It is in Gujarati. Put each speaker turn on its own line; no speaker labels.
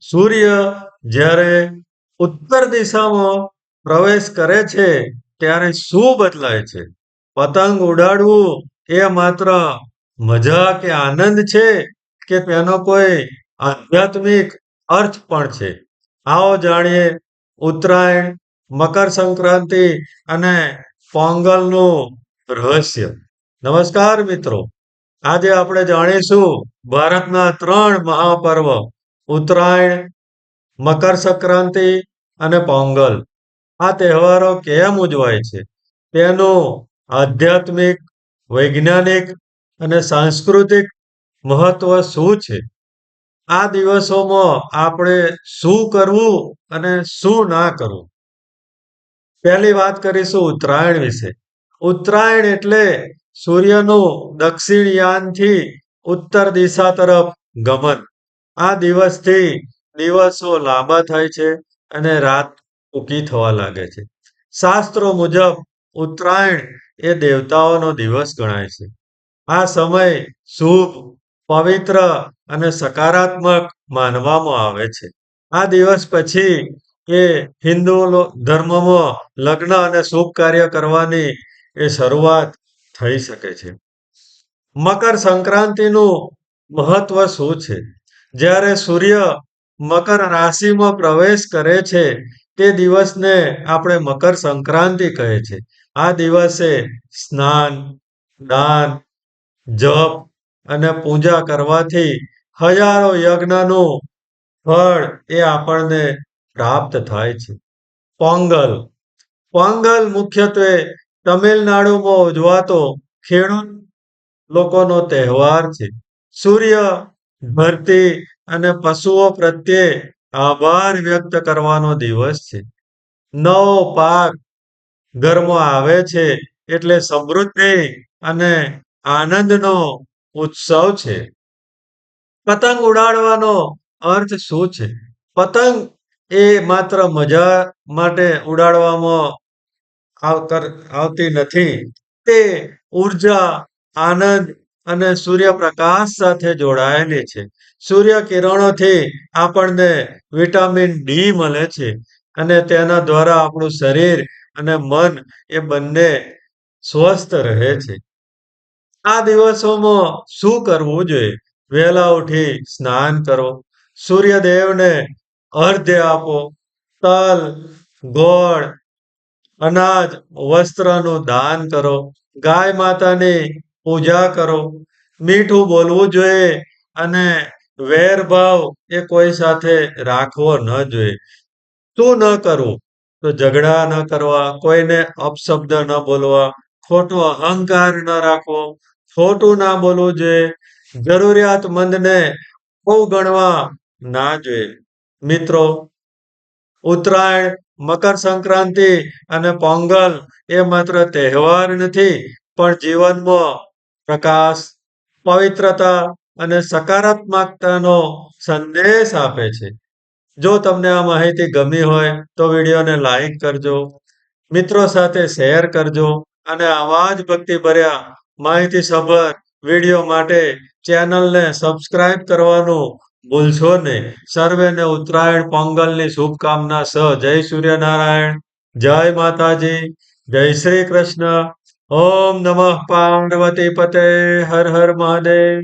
સૂર્ય જ્યારે ઉત્તર દિશામાં પ્રવેશ કરે છે, ત્યારે શું બદલાય છે? પતંગ ઉડાડવું એ માત્ર મજા કે આનંદ છે કે તેનો કોઈ આધ્યાત્મિક અર્થ પણ છે? આવો જાણીએ ઉત્તરાયણ, મકર સંક્રાંતિ અને પોંગલનું રહસ્ય. નમસ્કાર મિત્રો. આજે આપણે જાણીશું ભારતના ત્રણ મહાપર્વ. ઉત્તરાયણ, મકર સંક્રાંતિ અને પોંગલ. આ તહેવારો કેમ ઉજવાય છે? તેનું આધ્યાત્મિક, વૈજ્ઞાનિક અને સાંસ્કૃતિક મહત્વ શું છે? આ દિવસોમાં આપણે શું કરવું અને શું ના કરવું? પહેલી વાત કરીશું ઉત્તરાયણ વિશે. ઉત્તરાયણ એટલે સૂર્યનું દક્ષિણ યાનથી ઉત્તર દિશા તરફ ગમન. આ દિવસથી દિવસો લાંબા થાય છે અને રાત ટૂંકી થવા લાગે છે. શાસ્ત્રો મુજબ ઉત્તરાયણ એ દેવતાઓનો દિવસ ગણાય છે. આ સમય શુભ, પવિત્ર અને સકારાત્મક માનવામાં આવે છે. આ દિવસ પછી એ હિન્દુ ધર્મમાં લગ્ન અને શુભ કાર્ય કરવાની એ શરૂઆત થઈ શકે છે. મકર સંક્રાંતિનું મહત્વ શું છે? જ્યારે સૂર્ય મકર રાશિમાં પ્રવેશ કરે છે, તે દિવસને આપણે મકર સંક્રાંતિ કહે છે. આ દિવસે સ્નાન, દાન, જપ અને પૂજા કરવાથી હજારો યજ્ઞનું ફળ એ આપણને પ્રાપ્ત થાય છે. પોંગલ. પોંગલ મુખ્યત્વે તમિલનાડુમાં ઉજવાતો ખેડૂત લોકોનો તહેવાર છે. સૂર્ય ધરતી અને પશુઓ પ્રત્યે આભાર વ્યક્ત કરવાનો દિવસ છે. નવો પાક ઘરમાં આવે છે એટલે સમૃદ્ધિ અને આનંદનો ઉત્સવ છે. પતંગ ઉડાડવાનો અર્થ શું છે? પતંગ એ માત્ર મજા માટે ઉડાડવામાં આવતી નથી. તે ઊર્જા, આનંદ અને સૂર્યપ્રકાશ સાથે જોડાયેલી છે. સૂર્ય કિરણોથી આપણને વિટામિન ડી મળે છે અને તેના દ્વારા આપણું શરીર અને મન એ બંને સ્વસ્થ રહે છે. આ દિવસોમાં શું કરવું જોઈએ? વહેલા ઉઠી સ્નાન કરો. સૂર્યદેવને અર્ધ્ય આપો. તલ, ગોળ, અનાજ, વસ્ત્રનું દાન કરો. ગાય માતાની પૂજા કરો. મીઠું બોલવું જોઈએ અને વેરભાવ એ કોઈ સાથે રાખવો ન જોઈએ. શું ન કરવું તો ઝઘડા ન કરવા, કોઈને અપશબ્દ ન બોલવા, ખોટો અહંકાર ન રાખવો, ખોટું ના બોલવું જોઈએ. જરૂરિયાતમંદને બહુ ગણવા ના જોઈએ. મિત્રો, ઉત્તરાયણ, મકર સંક્રાંતિ અને પોંગલ એ માત્ર તહેવાર નથી, પણ જીવનમાં પ્રકાશ, પવિત્રતા અને સકારાત્મકતાનો સંદેશ આપે છે. જો તમને આ માહિતી ગમી હોય તો વિડીયોને લાઈક કરજો, મિત્રો સાથે શેર કરજો અને આવા જ ભક્તિ ભર્યા માહિતીસભર વીડિયો માટે ચેનલને સબસ્ક્રાઇબ કરવાનું ભૂલશો નહીં. સર્વેને ઉત્તરાયણ પોંગલની શુભકામના સ જય સૂર્યનારાયણ, જય માતાજી, જય શ્રી કૃષ્ણ. ॐ नमः पाण्डवते पते हर हर महादेव।